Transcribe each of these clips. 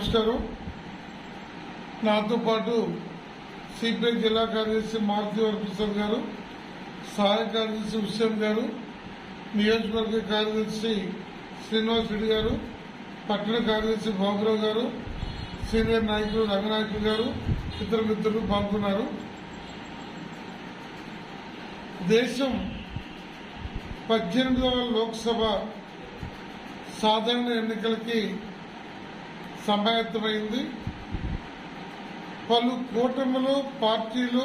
నమస్కారం. నాతో పాటు సిపిఐ జిల్లా కార్యదర్శి మారుతి వరప్రసాద్ గారు సహాయ కార్యదర్శి హుస్సేన్ గారు నియోజకవర్గ కార్యదర్శి శ్రీనివాస్ రెడ్డి గారు పట్టణ కార్యదర్శి బాబురావు గారు సీనియర్ నాయకులు రంగనాయకులు గారు ఇతర మిత్రులు పాల్గొన్నారు. దేశం పద్దెనిమిదవ లోక్సభ సాధారణ ఎన్నికలకి సమాయత్తమైంది. పలు కూటములు పార్టీలు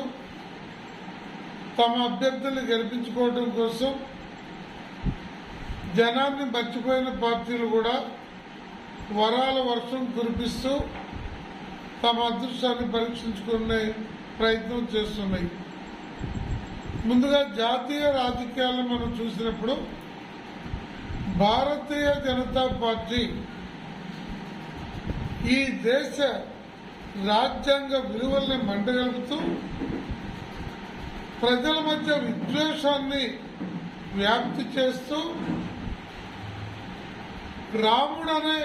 తమ అభ్యర్థులు గెలిపించుకోవడం కోసం జనాన్ని మర్చిపోయిన పార్టీలు కూడా వరాల వర్షం కురిపిస్తూ తమ అదృష్టాన్ని పరీక్షించుకునే ప్రయత్నం చేస్తున్నాయి. ముందుగా జాతీయ రాజకీయాలను మనం చూసినప్పుడు భారతీయ జనతా పార్టీ ఈ దేశ రాజ్యాంగ విలువల్ని మండగలుగుతూ ప్రజల మధ్య విద్వేషాన్ని వ్యాప్తి చేస్తూ రాముడనే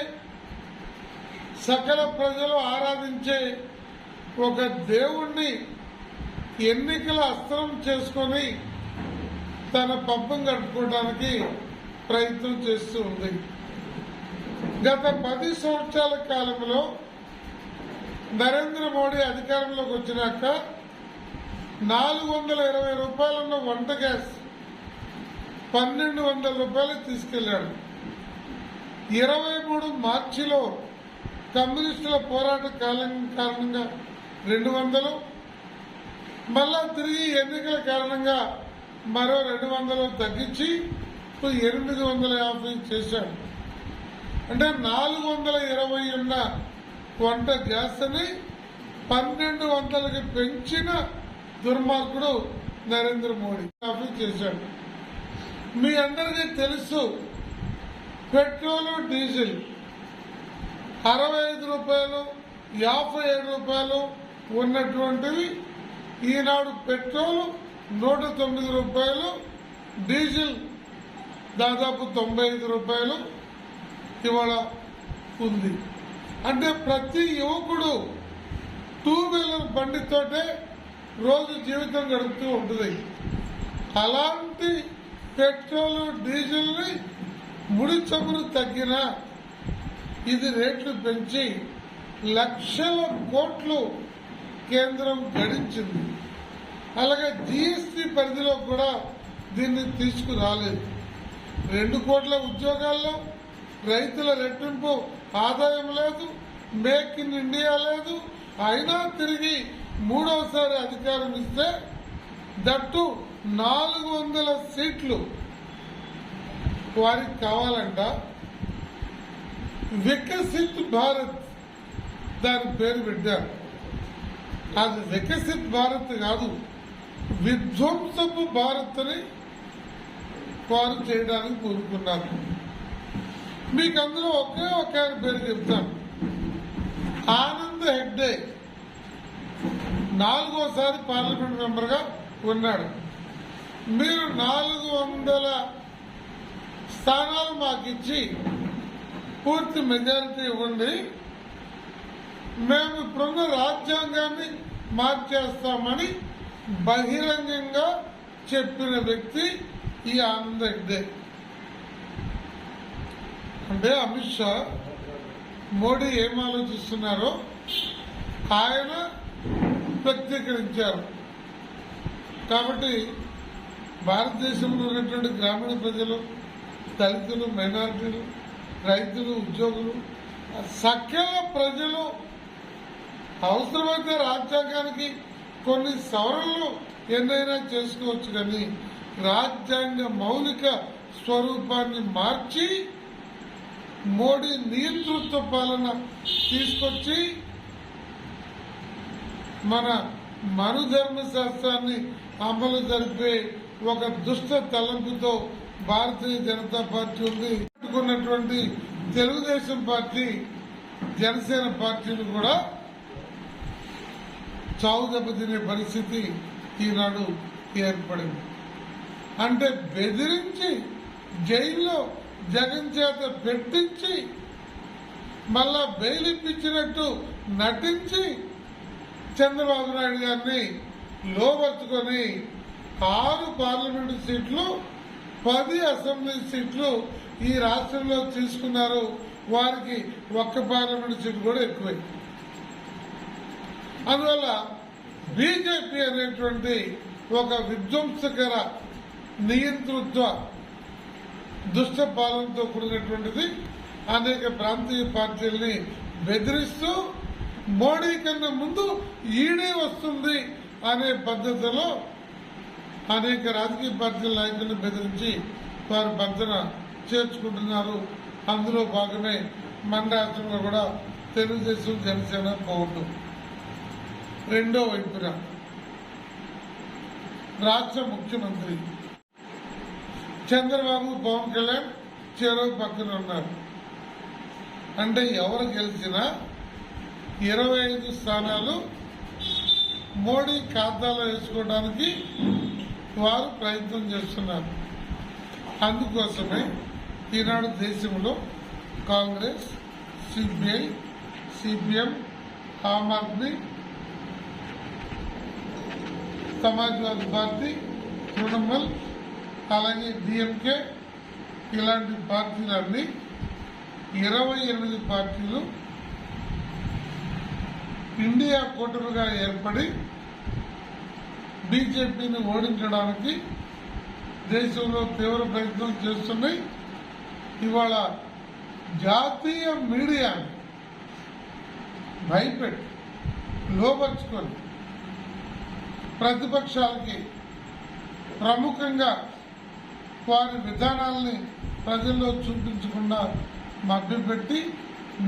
సకల ప్రజలు ఆరాధించే ఒక దేవుణ్ణి ఎన్నికల అస్త్రం చేసుకొని తన పబ్బం గడుపుకోవడానికి ప్రయత్నం చేస్తూ ఉంది. గత పది సంవత్సరాల కాలంలో నరేంద్ర మోడీ అధికారంలోకి వచ్చినాక నాలుగు వందల ఇరవై రూపాయలున్న వంట గ్యాస్ పన్నెండు వందల రూపాయలు తీసుకెళ్ళాడు ఇరవై మూడు మార్చిలో కమ్యూనిస్టుల పోరాట కాలం కారణంగా రెండు వందలు మళ్ళా తిరిగి ఎన్నికల కారణంగా మరో రెండు వందలు తగ్గించి ఇప్పుడు ఎనిమిది వందల యాభై చేశాడు. అంటే నాలుగు వందల ఇరవై ఉన్న వంట గ్యాస్ని పన్నెండు వందలకి పెంచిన దుర్మార్గుడు నరేంద్ర మోడీ. యాభై చేశాడు. మీ అందరికీ తెలుసు పెట్రోలు డీజిల్ అరవై ఐదు రూపాయలు యాభై ఏడు రూపాయలు ఉన్నటువంటివి ఈనాడు పెట్రోల్ నూట తొమ్మిది రూపాయలు డీజిల్ దాదాపు తొంభై ఐదు రూపాయలు. ఇవాళ ఉంది. అంటే ప్రతి యువకుడు టూ వీలర్ బండితోటే రోజు జీవితం గడుపుతూ ఉంటుంది. అలాంటి పెట్రోల్ డీజిల్ని ముడి చమురు తగ్గినా ఇది రేట్లు పెంచి లక్షల కోట్లు కేంద్రం గడించింది. అలాగే జిఎస్టి పరిధిలో కూడా దీన్ని తీసుకురాలేదు. రెండు కోట్ల ఉద్యోగాల్లో రైతుల రెట్టింపు ఆదాయం లేదు మేక్ ఇన్ ఇండియా లేదు. అయినా తిరిగి మూడవసారి అధికారం ఇస్తే దట్టు నాలుగు వందల సీట్లు వారికి కావాలంట. వికసిత్ భారత్ దాని పేరు పెట్టారు. అది వికసిత్ భారత్ కాదు విధ్వంసపు భారత్ని వారు చేయడానికి కోరుకున్నారు. మీకు అందులో ఒకే ఒక ఆయన పేరు చెప్తాను. ఆనంద్ హెగ్డే. నాలుగోసారి పార్లమెంట్ మెంబర్గా ఉన్నాడు. మీరు నాలుగు వందల స్థానాలు మాకు ఇచ్చి పూర్తి మెజారిటీ ఇవ్వండి. మేము ఇప్పుడున్న రాజ్యాంగాన్ని మార్చేస్తామని బహిరంగంగా చెప్పిన వ్యక్తి ఈ ఆనంద హెగ్డే. అంటే అమిత్ షా మోడీ ఏం ఆలోచిస్తున్నారో ఆయన వ్యక్తీకరించారు. కాబట్టి భారతదేశంలో ఉన్నటువంటి గ్రామీణ ప్రజలు దళితులు మైనారిటీలు రైతులు ఉద్యోగులు సకల ప్రజలు అవసరమైతే రాజ్యాంగానికి కొన్ని సవరణలు ఎన్నైనా చేసుకోవచ్చు కానీ రాజ్యాంగ మౌలిక స్వరూపాన్ని మార్చి మోడీ నియంతృత్వ పాలన తీసుకొచ్చి మన మనుధర్మ శాస్త్రాన్ని అమలు జరిపే ఒక దుష్ట తలంపుతో భారతీయ జనతా పార్టీ ఉంది. పెట్టుకున్నటువంటి తెలుగుదేశం పార్టీ జనసేన పార్టీలు కూడా చావు దెబ్బతినే పరిస్థితి ఈనాడు ఏర్పడింది. అంటే బెదిరించి జైల్లో జగన్ చేత పెట్టించి మళ్ళా బెయిలిప్పించినట్టు నటించి చంద్రబాబు నాయుడు గారిని లోపరుచుకొని ఆరు పార్లమెంటు సీట్లు పది అసెంబ్లీ సీట్లు ఈ రాష్ట్రంలో తీసుకున్నారు. వారికి ఒక్క పార్లమెంటు సీటు కూడా ఎక్కువై అందువల్ల బీజేపీ అనేటువంటి ఒక విధ్వంసకర నియంతృత్వ దుష్ట పాలనతో కూడినటువంటిది అనేక ప్రాంతీయ పార్టీల్ని బెదిరిస్తూ మోడీ కన్నా ముందు ఈడే వస్తుంది అనే పద్ధతిలో అనేక రాజకీయ పార్టీల నాయకులను బెదిరించి వారు భర్తన చేర్చుకుంటున్నారు. అందులో భాగమే మన రాష్ట్రంలో కూడా తెలుగుదేశం జనసేన పోవటం రెండో వైపున రాష్ట్ర ముఖ్యమంత్రి చంద్రబాబు పవన్ కళ్యాణ్ చెరువు పక్కన ఉన్నారు. అంటే ఎవరు గెలిచినా ఇరవై ఐదు స్థానాలు మోడీ ఖాతాలో వేసుకోవడానికి వారు ప్రయత్నం చేస్తున్నారు. అందుకోసమే ఈనాడు దేశంలో Congress CPI CPM Aam Aadmi Samajwadi party Trinamool అలాగే డిఎంకే ఇలాంటి పార్టీలన్నీ ఇరవై ఎనిమిది పార్టీలు ఇండియా కూటమిగా ఏర్పడి బీజేపీని ఓడించడానికి దేశంలో తీవ్ర ప్రయత్నం చేస్తున్నాయి. ఇవాళ జాతీయ మీడియాని భయపెట్టి లోపరుచుకొని ప్రతిపక్షాలకి ప్రముఖంగా వారి విధానాల్ని ప్రజల్లో చూపించకుండా మభ్యపెట్టి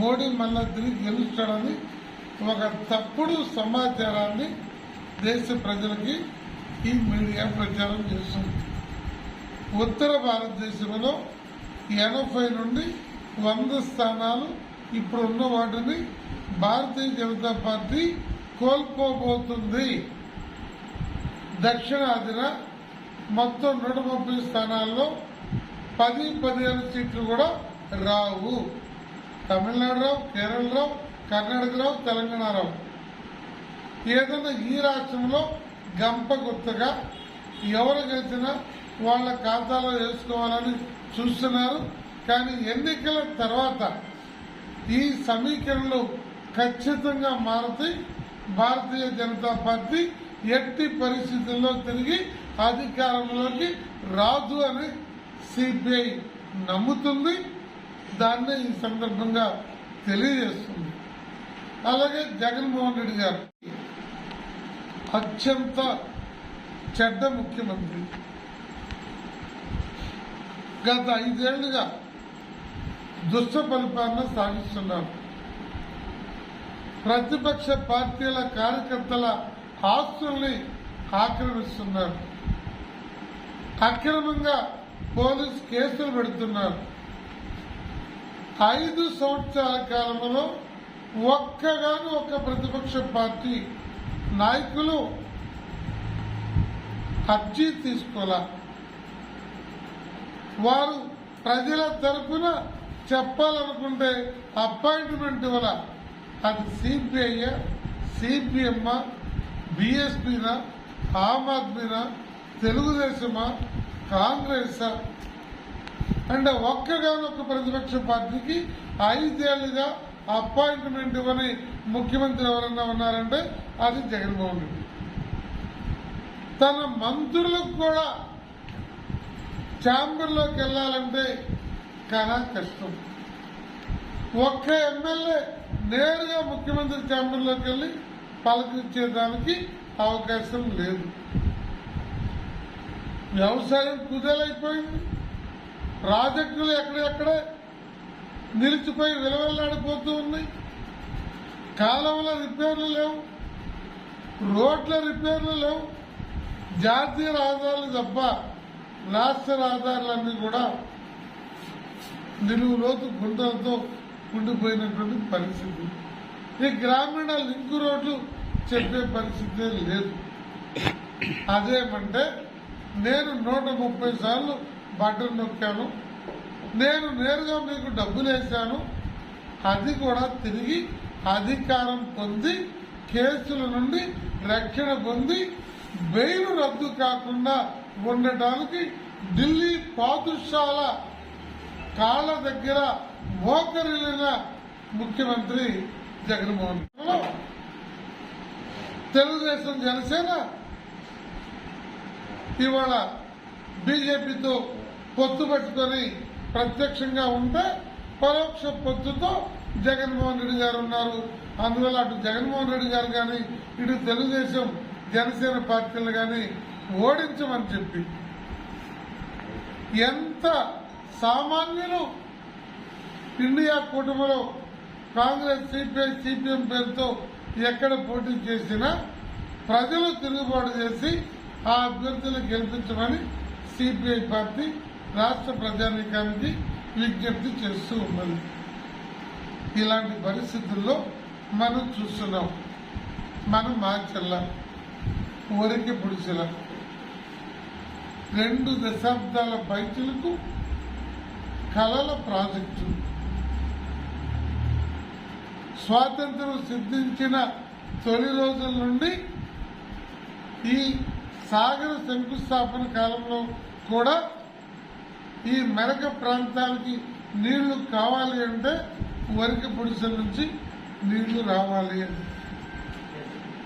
మోడీ మళ్ళా తిరిగి గెలుస్తాడని ఒక తప్పుడు సమాచారాన్ని దేశ ప్రజలకి ఈ మీడియా ప్రచారం చేస్తుంది. ఉత్తర భారతదేశంలో ఎనభై నుండి వంద స్థానాలు ఇప్పుడున్న వాటిని భారతీయ జనతా పార్టీ కోల్పోబోతుంది. దక్షిణాదిన మొత్తం నూట ముప్పై స్థానాల్లో పది పదిహేను సీట్లు కూడా రావు. తమిళనాడు రావు కేరళ రావు కర్ణాటక రావు తెలంగాణ రావు ఏదైనా ఈ రాష్ట్రంలో గంప గుర్తుగా ఎవరు గెలిచినా వాళ్ళ ఖాతాలో వేసుకోవాలని చూస్తున్నారు. కానీ ఎన్నికల తర్వాత ఈ సమీకరణలు ఖచ్చితంగా మారుతాయి. భారతీయ జనతా పార్టీ ఎట్టి పరిస్థితుల్లో తిరిగి అధికారంలోకి రాదు అని సిబిఐ నమ్ముతుంది. దాన్ని ఈ సందర్భంగా తెలియజేస్తుంది. అలాగే జగన్మోహన్ రెడ్డి గారు అత్యంత చెడ్డ ముఖ్యమంత్రి. గత ఐదేళ్ళుగా దుష్ట పరిపాలన సాగిస్తున్నారు ప్రతిపక్ష పార్టీల కార్యకర్తల ఆస్తుల్ని ఆక్రమిస్తున్నారు. అక్రమంగా పోలీస్ కేసులు పెడుతున్నారు. ఐదు సంవత్సరాల కాలంలో ఒక్కగాను ఒక్క ప్రతిపక్ష పార్టీ నాయకులు అర్జీ తీసుకోలే. వారు ప్రజల తరఫున చెప్పాలనుకుంటే అపాయింట్మెంట్ ఇవ్వాల. అది సిపిఐ సిపిఎమ్మా బిఎస్పీనా ఆమ్ ఆద్మీనా తెలుగుదేశమా కాంగ్రెస్? అంటే ఒక్కగానొక్క ప్రతిపక్ష పార్టీకి ఐదేళ్ళుగా అపాయింట్మెంట్ ఇవ్వని ముఖ్యమంత్రి ఎవరన్నా ఉన్నారంటే అది జగన్మోహన్ రెడ్డి. తన మంత్రులకు కూడా ఛాంబర్లోకి వెళ్ళాలంటే చాలా కష్టం. ఒక్క ఎమ్మెల్యే నేరుగా ముఖ్యమంత్రి ఛాంబర్లోకి వెళ్ళి పలకరించేదానికి అవకాశం లేదు. వ్యవసాయం కుదేలైపోయింది. ప్రాజెక్టులు ఎక్కడెక్కడే నిలిచిపోయి విలువలాడిపోతూ ఉన్నాయి. కాలువల రిపేర్లు లేవు. రోడ్ల రిపేర్లు లేవు. జాతీయ రహదారులు తప్ప రాష్ట్ర రహదారులన్నీ కూడా నిలువు లోతు గుంటలతో ఉండిపోయినటువంటి పరిస్థితి. ఈ గ్రామీణ లింకు రోడ్లు చెప్పే పరిస్థితే లేదు. అదేమంటే నేను నూట ముప్పై సార్లు బటన్ నొక్కాను. నేను నేరుగా మీకు డబ్బులేసాను అది కూడా తిరిగి అధికారం పొంది కేసుల నుండి రక్షణ పొంది బెయిల్ రద్దు కాకుండా ఉండటానికి ఢిల్లీ పాతుశాల కాళ్ళ దగ్గర మోకరిల్లిన ముఖ్యమంత్రి జగన్మోహన్ తెలుగుదేశం జనసేన ఇవాళ బీజేపీతో పొత్తు పెట్టుకొని ప్రత్యక్షంగా ఉంటే పరోక్ష పొత్తుతో జగన్మోహన్ రెడ్డి గారు ఉన్నారు. అందువల్ల అటు జగన్మోహన్ రెడ్డి గారు కానీ ఇటు తెలుగుదేశం జనసేన పార్టీలు కానీ ఓడించమని చెప్పి ఎంత సామాన్యులు ఇండియా కూటమిలో కాంగ్రెస్ సిపిఐ సిపిఎం పేరుతో ఎక్కడ పోటీ చేసినా ప్రజలు తిరుగుబాటు చేసి ఆ అభ్యర్థులు గెలిపించమని సిపిఐ పార్టీ రాష్ట్ర ప్రజానీకానికి విజ్ఞప్తి చేస్తూ ఉన్నది. ఇలాంటి పరిస్థితుల్లో మనం చూస్తున్నాం. మనం మార్చల్లా ఊరికి పుడిచెల రెండు దశాబ్దాల బైకులకు కళల ప్రాజెక్టు. స్వాతంత్రం సిద్ధించిన తొలి రోజుల నుండి ఈ సాగర శంకుస్థాపన కాలంలో కూడా ఈ మెరక ప్రాంతాలకి నీళ్ళు కావాలి అంటే వరికి పొడిసెల నుంచి నీళ్ళు రావాలి అని.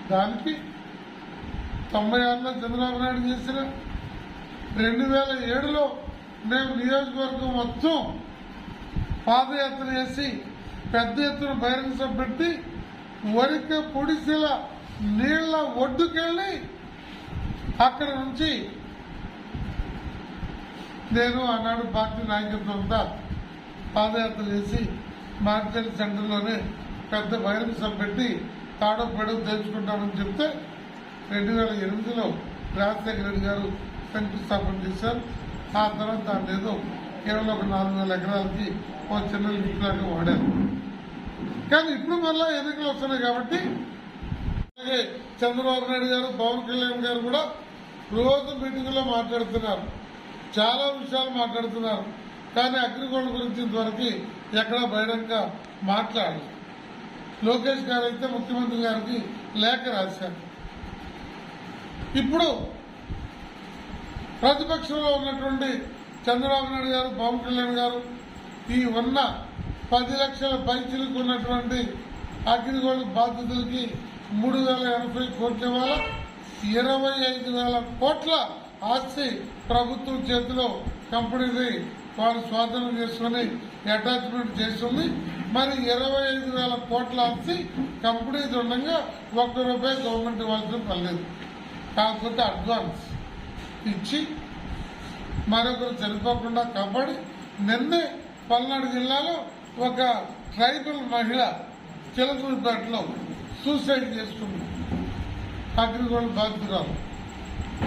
దానికి తొంభై ఆరులో చంద్రబాబు నాయుడు చేసిన రెండు వేల ఏడులో మేము నియోజకవర్గం మొత్తం పాదయాత్ర చేసి పెద్ద ఎత్తున బహిరంగ సభ పెట్టి వరిక పొడిసెల నీళ్ళ ఒడ్డుకెళ్ళి అక్కడ నుంచి నేను ఆనాడు పార్టీ నాయకత్వం అంతా పాదయాత్ర చేసి మార్కెట్ సెంటర్లోనే పెద్ద బహిరంగ సభ పెట్టి తాడో పెడో తెచ్చుకుంటామని చెప్తే రెండు వేల ఎనిమిదిలో రాజశేఖర రెడ్డి గారు శంకుస్థాపన చేశారు. ఆ తర్వాత దాని ఏదో కేవలం ఒక నాలుగు వేల ఎకరాలకి ఒక చిన్న లిఫ్ట్ వాడారు. కానీ ఇప్పుడు మళ్ళా ఎన్నికలు వస్తున్నాయి కాబట్టి అలాగే చంద్రబాబు నాయుడు గారు పవన్ కళ్యాణ్ గారు కూడా రోజు మీటింగులో మాట్లాడుతున్నారు. చాలా విషయాలు మాట్లాడుతున్నారు. కానీ అగ్రిగోల్డ్ గురించి ఇంతవరకు ఎక్కడా బహిరంగ మాట్లాడలేదు. లోకేష్ గారు అయితే ముఖ్యమంత్రి గారికి లేఖ రాశారు. ఇప్పుడు ప్రతిపక్షంలో ఉన్నటువంటి చంద్రబాబు నాయుడు గారు పవన్ కళ్యాణ్ గారు ఈ ఉన్న పది లక్షల పైచిలకు ఉన్నటువంటి అగ్రిగోల్డ్ బాధితులకి మూడు వేల ఎనభై కోట్ల ఇవ్వాల? ఇరవై ఐదు వేల కోట్ల ఆస్తి ప్రభుత్వం చేతిలో కంపెనీది వారు స్వాధీనం చేసుకుని అటాచ్మెంట్ చేస్తుంది. మరి ఇరవై ఐదు వేల కోట్ల ఆస్తి కంపెనీది ఉండగా ఒక్క రూపాయి గవర్నమెంట్ ఇవ్వాల్సిన పర్లేదు కాకపోతే అడ్వాన్స్ ఇచ్చి మరొకరు చనిపోకుండా కాపాడి నిన్నే పల్నాడు జిల్లాలో ఒక ట్రైబల్ మహిళ చిలకూరుపేటలో సూసైడ్ చేసుకుంది. అగ్రిగోల్డ్ బాధితురాలు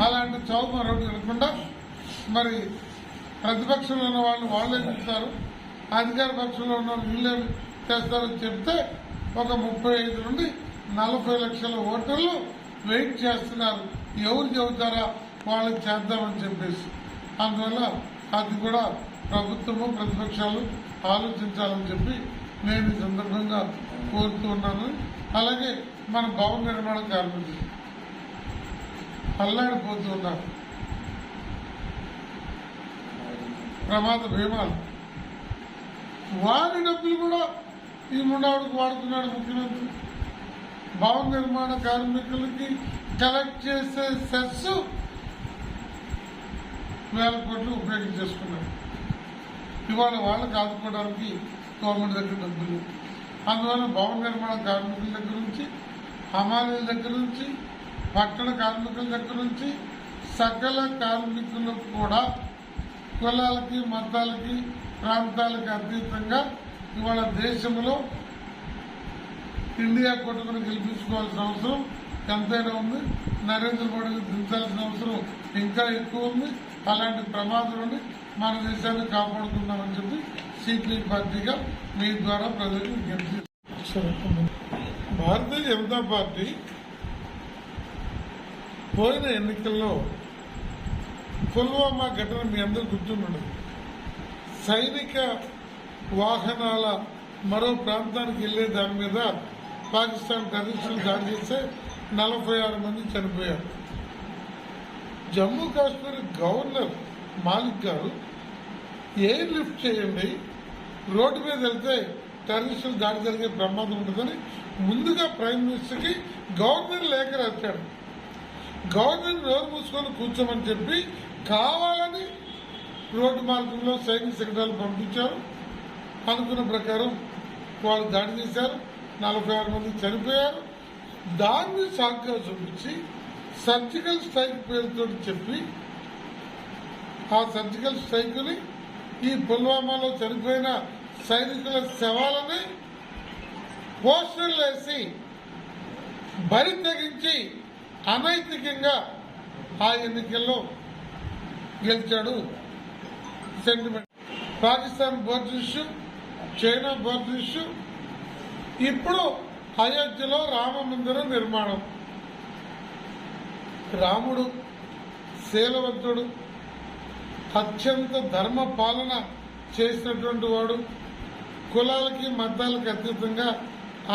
అలాంటి చౌక మరొకటి జరగకుండా మరి ప్రతిపక్షంలో ఉన్న వాళ్ళు వాళ్ళే చెప్తారు అధికార పక్షంలో ఉన్న వాళ్ళు వీళ్ళే చేస్తారని చెప్తే ఒక ముప్పై ఐదు నుండి నలభై లక్షల ఓటర్లు వెయిట్ చేస్తున్నారు. ఎవరు చెబుతారా? వాళ్ళకి చేద్దామని చెప్పేసి. అందువల్ల అది కూడా ప్రభుత్వము ప్రతిపక్షాలు ఆలోచించాలని చెప్పి నేను ఈ సందర్భంగా కోరుతూ ఉన్నాను. అలాగే మన భవన నిర్మాణ కార్మికులు. అల్లాడిపోతూ ప్రమాద భీమాలు. వారి డబ్బులు కూడా ఈ ముండావుడికి వాడుతున్నాడు ముఖ్యమంత్రి. భవన నిర్మాణ కార్మికులకి కలెక్ట్ చేసే సెస్ వేల కోట్లు ఉపయోగించేసుకున్నారు ఇవాళ వాళ్ళకి ఆదుకోవడానికి గవర్నమెంట్ దగ్గర డబ్బులు. అందువల్ల భవన నిర్మాణ కార్మికుల దగ్గర నుంచి హమాలీల దగ్గర నుంచి పట్టణ కార్మికుల దగ్గర నుంచి సకల కార్మికులకు కూడా కులాలకి మతాలకి ప్రాంతాలకి అతీతంగా ఇవాళ దేశంలో ఇండియా కూటమిని గెలిపించుకోవాల్సిన అవసరం ఎంతైనా ఉంది. నరేంద్ర మోడీని దించాల్సిన అవసరం ఇంకా ఎక్కువ ఉంది. అలాంటి ప్రమాదం మన దేశాన్ని కాపాడుకుందామని చెప్పి సిపిఐ పార్టీగా మీ ద్వారా ప్రజలకు విజ్ఞప్తి చేస్తున్నాను. భారతీయ జనతా పార్టీ పోయిన ఎన్నికల్లో పుల్వామా ఘటన మీ అందరూ గుర్తుండదు సైనిక వాహనాల మరో ప్రాంతానికి వెళ్ళే దాని మీద పాకిస్తాన్ టెర్రరిస్టులు దాడి చేస్తే నలభై ఆరు మంది చనిపోయారు. జమ్మూ కాశ్మీర్ గవర్నర్ మాలిక్ గారు ఎయిర్ లిఫ్ట్ చేయండి రోడ్డు మీద వెళ్తే టెర్రరిస్టులు దాడి జరిగే ప్రమాదం ఉంటుందని ముందుగా ప్రైమ్ మినిస్టర్కి గవర్నర్ లేఖ రాశాడు. గవర్నమెంట్ నోరు మూసుకొని కూర్చోమని చెప్పి కావాలని రోడ్డు మార్గంలో సైనిక శిఖరాలు పంపించారు. అనుకున్న ప్రకారం వాళ్ళు దాడి చేశారు. నలభై ఆరు మంది చనిపోయారు. దాన్ని సాగ్గా చూపించి సర్జికల్ స్ట్రైక్ పేరుతో చెప్పి ఆ సర్జికల్ స్ట్రైక్ని ఈ పుల్వామాలో చనిపోయిన సైనికుల శవాలని పోస్టర్లు వేసి బరి తెగించి అనైతికంగా ఆ ఎన్నికల్లో గెలిచాడు sentiment Pakistan border issue China border issue ఇప్పుడు అయోధ్యలో రామ మందిరం నిర్మాణం. రాముడు శీలవంతుడు అత్యంత ధర్మ పాలన చేసినటువంటి వాడు. కులాలకి మతాలకు అతీతంగా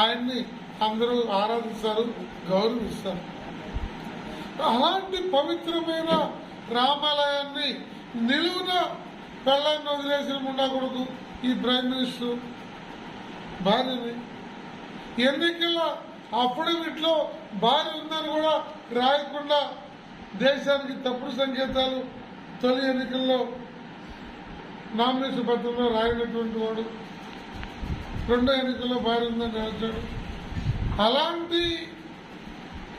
ఆయన్ని అందరూ ఆరాధిస్తారు గౌరవిస్తారు. అలాంటి పవిత్రమైన రామాలయాన్ని నిలువున పెళ్ళాన్ని వదిలేసిన ముండా కొడుకు ఈ ప్రైమ్ మినిస్టర్ భార్యని. ఎన్నికల అఫిడవిట్లో భార్య ఉందని కూడా రాయకుండా దేశానికి తప్పుడు సంకేతాలు తొలి ఎన్నికల్లో నామినేషన్ పత్రంలో రాయినటువంటి వాడు. రెండో ఎన్నికల్లో భార్య ఉందని రాశాడు. అలాంటి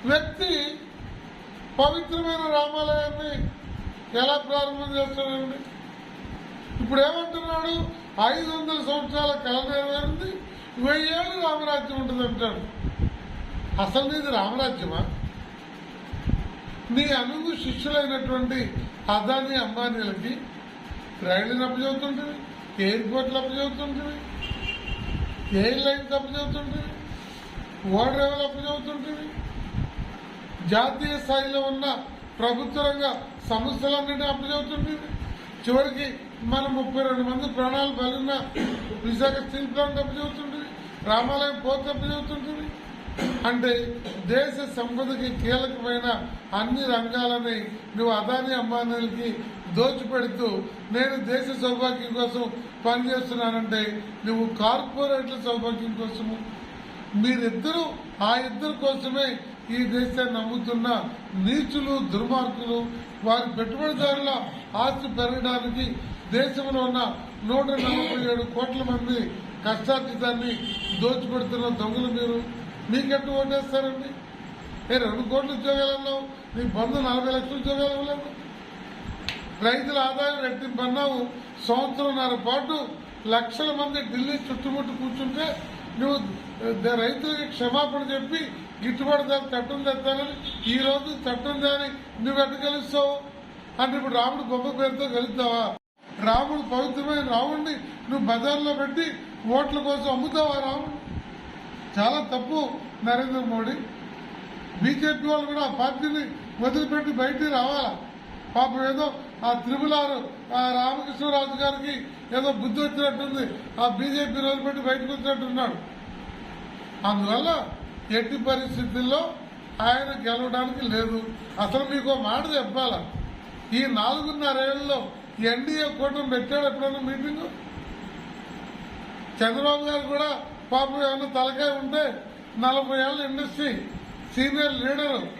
వ్యక్తి పవిత్రమైన రామాలయాన్ని ఎలా ప్రారంభం చేస్తాడండి ఇప్పుడు ఏమంటున్నాడు ఐదు వందల సంవత్సరాల కళ నెరవేరింది వెయ్యేళ్ళు రామరాజ్యం ఉంటుంది అంటాడు. అసలు నీది రామరాజ్యమా? నీ అనుగు శిష్యులైనటువంటి అదాని అంబానీలకి రైళ్ళు అప్పచెబుతుంటుంది ఎయిర్పోర్ట్లు అప్పచెబుతుంటుంది ఎయిర్ లైన్స్ అప్పచెబుతుంటుంది ఓడరేవులు అప్పచెబుతుంటుంది జాతీయ స్థాయిలో ఉన్న ప్రభుత్వ రంగ సంస్థలన్నింటినీ అప్పచెబుతుంది చివరికి మన ముప్పై రెండు మంది ప్రాణాలు బలిన విశాఖ స్టీల్ ప్లాంట్ అప్పచెబుతుంటుంది. రామాలయం పోర్ట్ అప్పచెబుతుంటుంది. అంటే దేశ సంపదకి కీలకమైన అన్ని రంగాలని నువ్వు అదాని అంబానీలకి దోచిపెడుతూ నేను దేశ సౌభాగ్యం కోసం పనిచేస్తున్నానంటే నువ్వు కార్పొరేట్ల సౌభాగ్యం కోసము. మీరిద్దరూ ఆ ఇద్దరు కోసమే ఈ దేశాన్ని నమ్ముతున్న నీచులు దుర్మార్గులు వారి పెట్టుబడిదారుల ఆస్తి పెరగడానికి దేశంలో ఉన్న నూట నలభై ఏడు కోట్ల మంది కష్టాతీతాన్ని దోచిపెడుతున్న దొంగలు మీరు. మీకెట్టు ఓటేస్తారండి ఏ రెండు కోట్ల ఉద్యోగాలు ఉన్నావు నీ బంధు నలభై లక్షల ఉద్యోగాలు ఇవ్వలేదు. రైతుల ఆదాయం రెట్టింపన్నావు సంవత్సరంన్నర పాటు లక్షల మంది ఢిల్లీ చుట్టుముట్టు కూర్చుంటే నువ్వు రైతులకి క్షమాపణ చెప్పి గిట్టుబాటు ధర చట్టం తెస్తానని ఈ రోజు చట్టం దాని నువ్వు ఎట్ట గెలుస్తావు? అంటే ఇప్పుడు రాముడు గొప్ప పేరుతో గెలుస్తావా? రాముడు పవిత్రమైన రాముడిని నువ్వు బజార్లో పెట్టి ఓట్ల కోసం అమ్ముతావా రాముడు? చాలా తప్పు నరేంద్ర మోడీ. బీజేపీ వాళ్ళు కూడా ఆ పార్టీని వదిలిపెట్టి బయటికి రావాలా? పాపం ఏదో ఆ త్రిపులారు ఆ రామకృష్ణరాజు గారికి ఏదో బుద్ధి వచ్చినట్టుంది. ఆ బీజేపీ వదిలిపెట్టి బయటకు వచ్చినట్టున్నాడు. అందువల్ల ఎట్టి పరిస్థితుల్లో ఆయన గెలవడానికి లేదు. అసలు మీకు మాట చెప్పాలా? ఈ నాలుగున్నరేళ్ళలో ఎన్డీఏ కూటమి పెట్టాడు ఎప్పుడైనా మీటింగు? చంద్రబాబు గారు కూడా పాపం ఏమైనా తలకాయ ఉంటే నలభై ఏళ్ళ ఇండస్ట్రీ సీనియర్ లీడరు